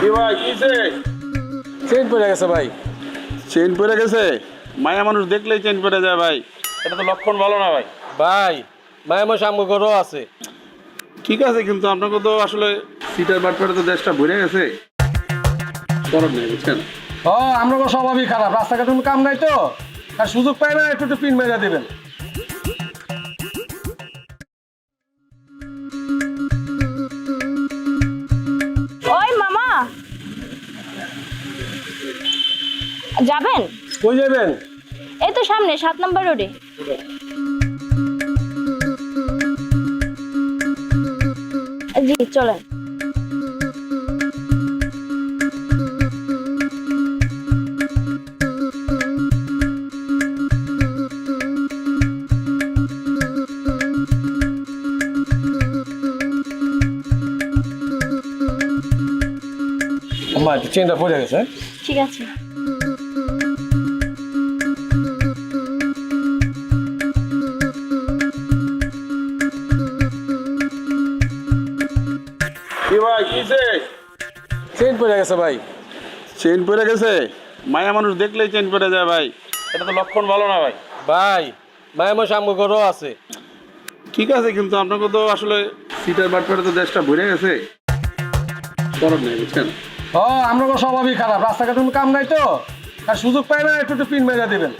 কি ভাই কিসে চেঞ্জ পড়ে গেছে ভাই। চেন পড়ে গেছে? মায়া মানুষ দেখলেই চেন পড়ে যায় ভাই। এটা তো লক্ষণ ভালো না ভাই। ভাই মায়ের মশা আমগো গরও আছে। ঠিক আছে কিন্তু আপনাকে তো আসলে সিটার বাটপারে তো দেশটা ভরে গেছে। করার নেই বুঝছেন? ও আমরা স্বভাবই খারাপ। রাস্তাঘাটে কোনো কাম নাই তো? আর সুযোগ পাই না একটু একটু পিন মেরে দেবেন। যাবেন? কই যাবেন? এই তো সামনে সাত নম্বর রোডে। জি চলেন। চেনটা পড়ে গেছে ঠিক আছে। কি ভাই কিসে চেন পড়ে গেছে ভাই। চেন পড়ে গেছে? মায়া মানুষ দেখলেই চেন পড়ে যায় ভাই। এটা তো লক্ষণ ভালো না ভাই। ভাই মায়ের মশা আমগো গরও আছে। ঠিক আছে কিন্তু আপনাকে তো আসলে সিটার বাটপারে তো দেশটা ভরে গেছে। করার নেই বুঝছেন? ও আমরা স্বভাবই খারাপ। রাস্তাঘাটে কোনো কাম নাই তো। আর সুযোগ পাই না একটু একটু পিন মেরে দেবেন।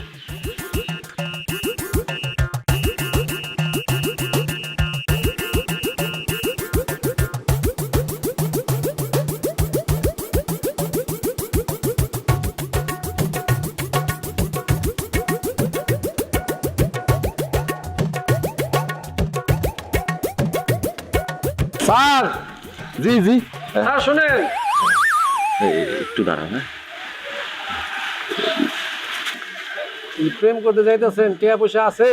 স্যার। জি জি। হ্যাঁ শুনেন। একটু দাঁড়ান হ্যাঁ। প্রেম করতে যাইতেছেন? টিয়া পয়সা আছে?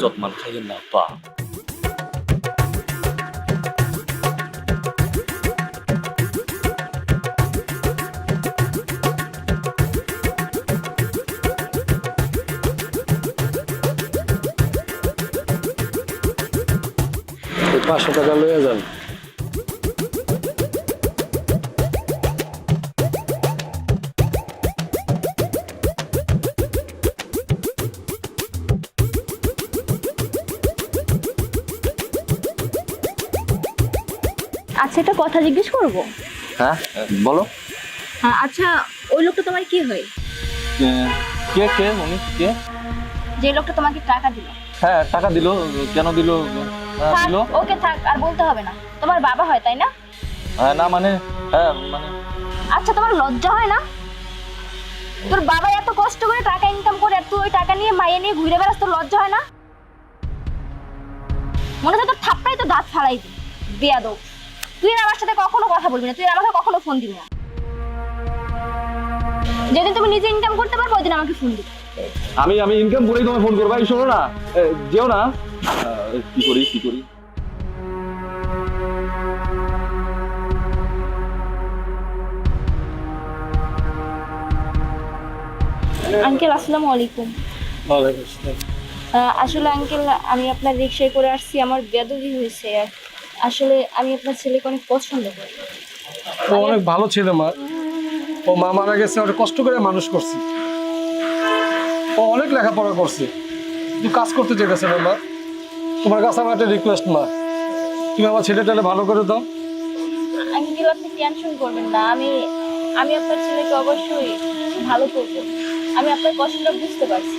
যত্মান খাইয়েন না পা এই পাঁচশো টাকা লয়ে যান। আচ্ছা একটা কথা জিজ্ঞেস করব? হ্যাঁ বলো। হ্যাঁ আচ্ছা ওই লোকটা তোমার কি হয়? কে কে উনি কে? যে লোকটা তোমাকে টাকা দিল। হ্যাঁ টাকা দিল কেন দিল? হ্যাঁ দিল ওকে থাক আর বলতে হবে না। তোমার বাবা হয় তাই না? হ্যাঁ না মানে হ্যাঁ মানে। আচ্ছা তোমার লজ্জা হয় না? তোর বাবা এত কষ্ট করে টাকা ইনকাম করে আর তুই ওই টাকা নিয়ে মাইয়ে নিয়ে ঘুরে বেড়াস তোর লজ্জা হয় না? মনে হচ্ছে তোর থাপ্পাই তো দাঁত ফালাই দি দেয়া দো তুই আমার সাথে কখনো কথা বলবি না তুই আমাকে কখনো ফোন দিবি না। যেদিন তুমি নিজে ইনকাম করতে পারব ওই দিন আমাকে ফোন দিবি। আমি আমি ইনকাম করেই তোমায় ফোন করব। এই শোনো না যেও না। আহ, কি করি কি করি? আঙ্কেল আসসালামু আলাইকুম। আসলে আঙ্কেল আমি আপনার রিক্সায় করে আসছি আমার বেদবি হয়েছে আর আসলে আমি আপনার ছেলেকে অনেক পছন্দ করি। ও অনেক ভালো ছিল মা। ও মা মারা গেছে অনেক কষ্ট করে মানুষ করছি। ও অনেক লেখাপড়া করছে। তুই কাজ করতে চেয়েছে না মা? তোমার কাছে আমার একটা রিকোয়েস্ট মা। তুমি আমার ছেলেটাকে ভালো করে দাও। আঙ্কেল আপনি টেনশন করবেন না। আমি আমি আপনার ছেলেকে অবশ্যই ভালো করব। আমি আপনার কষ্টটা বুঝতে পারছি।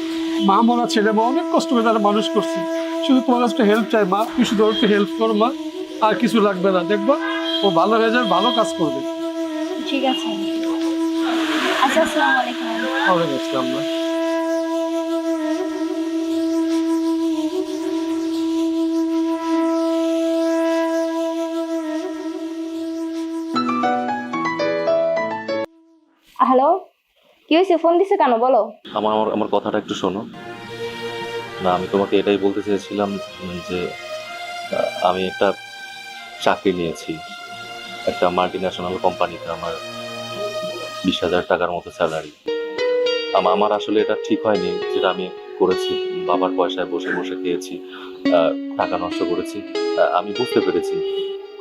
মা মরা ছেলে মা অনেক কষ্ট করে তারা মানুষ করছি। শুধু তোমার কাছে হেল্প চাই মা। তুই শুধু একটু হেল্প করো মা। আর কিছু লাগবে না। দেখবা ও ভালো হয়ে যাবে ভালো কাজ করবে। ঠিক আছে আচ্ছা আসসালামু আলাইকুম। ওয়ালাইকুম আসসালাম হ্যালো, কি হয়েছে? ফোন দিছে কেন? বলো। আমার আমার আমার কথাটা একটু শোনো। না, আমি তোমাকে এটাই বলতে চেয়েছিলাম যে আমি একটা চাকরি নিয়েছি। একটা মাল্টি ন্যাশনাল কোম্পানিতে আমার বিশ হাজার টাকার মতো স্যালারি আমার আসলে এটা ঠিক হয়নি, যেটা আমি করেছি। বাবার পয়সায় বসে বসে খেয়েছি টাকা নষ্ট করেছি। আমি বুঝতে পেরেছি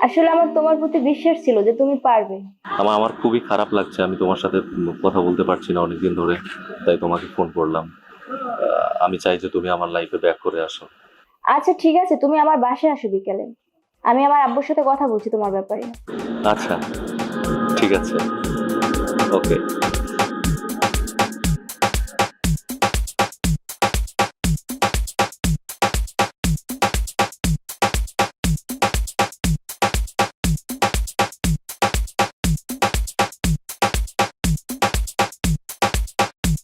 আসলে আমার তোমার প্রতি বিশ্বাস ছিল যে তুমি পারবে। আমার আমার খুবই খারাপ লাগছে আমি তোমার সাথে কথা বলতে পারছি না অনেকদিন ধরে তাই তোমাকে ফোন করলাম। আমি চাই যে তুমি আমার লাইফে ব্যাক করে আসো। আচ্ছা ঠিক আছে তুমি আমার বাসায় আসো বিকেলে। আমি আমার আব্বুর সাথে কথা বলছি তোমার ব্যাপারে। আচ্ছা ঠিক আছে। ওকে